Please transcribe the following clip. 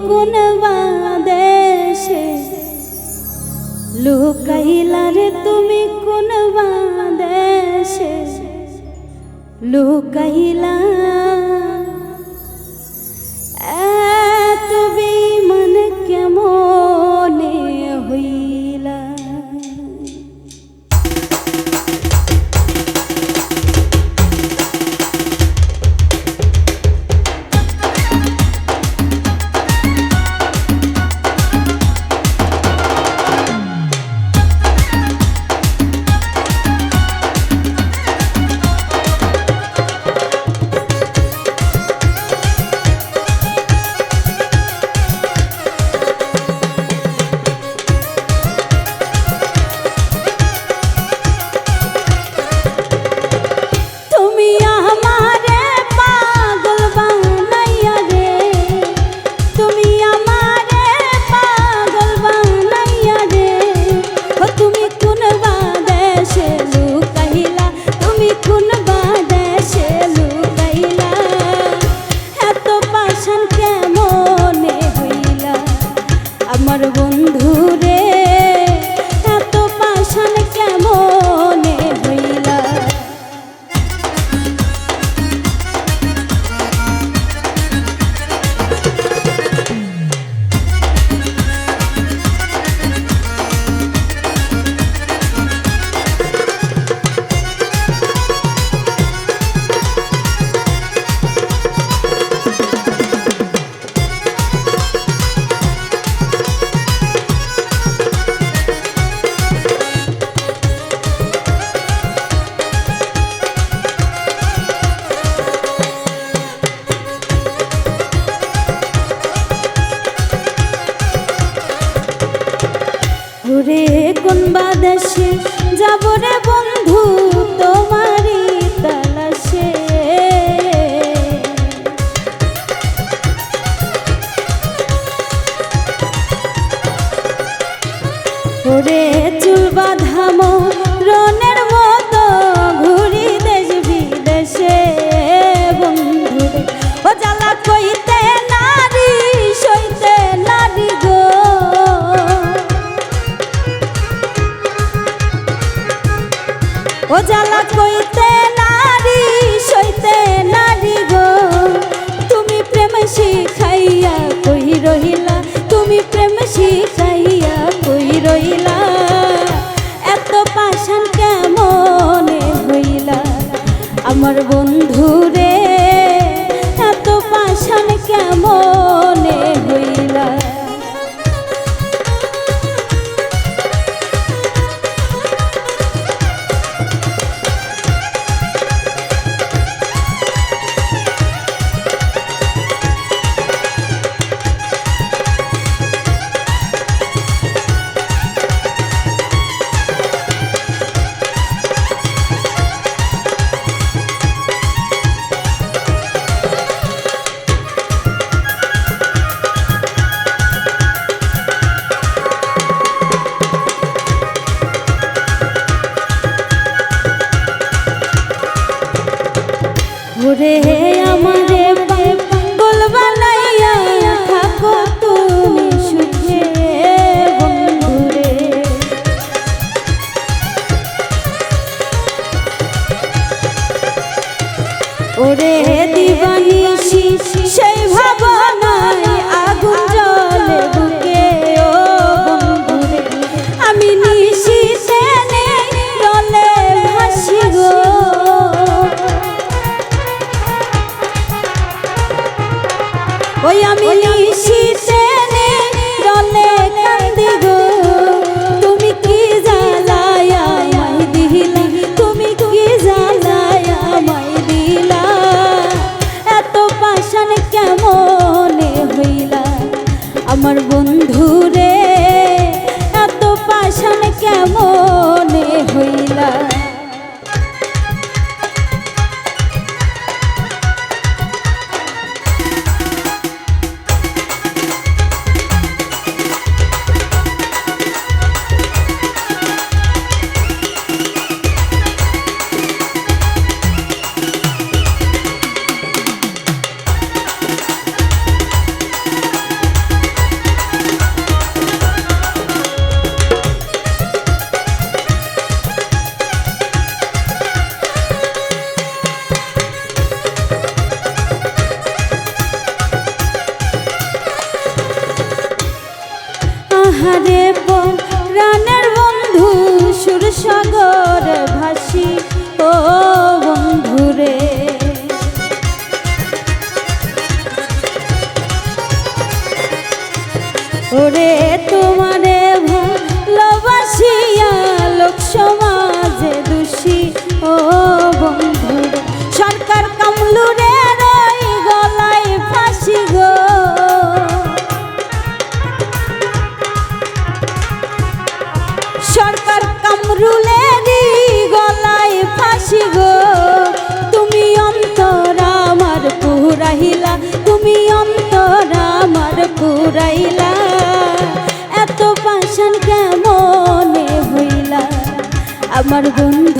কোন দেশে লুকাইলার তুমি কোন দেশে লুকাইলা কোন বাদেশে যাবরে রে বন্ধু। ও জ্বালা কইতে নারী, সইতে নারী গো। তুমি প্রেম শিখাইয়া কই রহিলা, তুমি প্রেম শিখাইয়া কই রহিলা। এত পাশান কেমন হইলা? আমার রে আমার বন্ধুর সাগর ভাসি ও বন্ধুরে। ওরে রাইলা এত পাশান কেমন হইলা? আমার বন্ধু